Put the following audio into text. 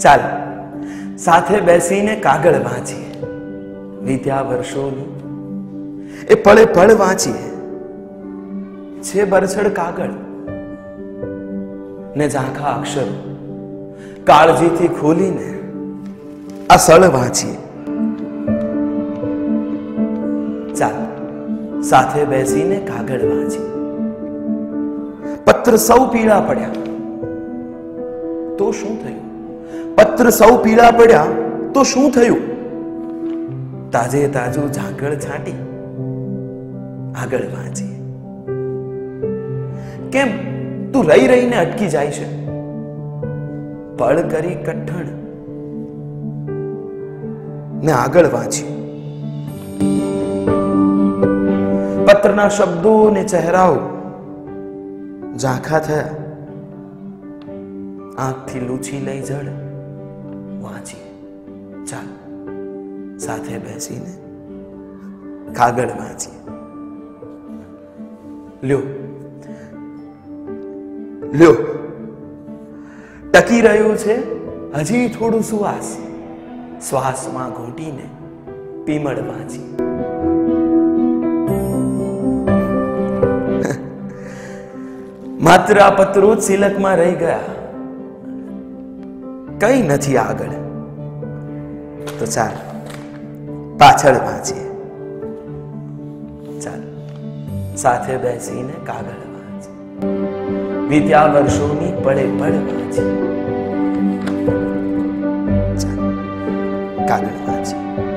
ચાલ, સાથે બેસીને કાગળ વાંચીએ. વિદ્યા વર્ષોનું, એ પળે પળ વાંચીએ. છે બરછડ કાગળ, ને ઝાંખા અક્ષરો. કાળજીથી ખોલીને આ સળ વાંચીએ. ચાલ, સાથે બેસીને કાગળ વાંચીએ. પત્ર સૌ પીળા પડ્યા. તો શું થયું? પત્ર સૌ પીળા પડ્યા, તો શું થયું? તાજે તાજું ઝાકળ છાંટી, આગળ વાંચી. કેમ? તું રહી રહીને અટકી જાય છે. પળ કરી કઠણ. ને આગળ વાંચ્યું પત્રના શબ્દો ને ચહેરાઓ ઝાંખા થયા. આંખથી લૂછી લઈ જડ. વાંચી. ચાલ. સાથે બેસીને કાગળ વાંચીએ. લ્યો. લ્યો. ટકી રહ્યું છે. હજી થોડું સુવાસ. શ્વાસમાં ઘૂંટીને પીમળ વાંચી. માત્ર આ પત્રો સિલકમાં રહી ગયા. કઈ નથી આગળ. તો ચાલ પાછળ વાંચીએ ચાલ, સાથે બેસીને કાગળ વાંચે વીત્યા વર્ષોની પડે પડ વાંચે કાગળ વાંચીએ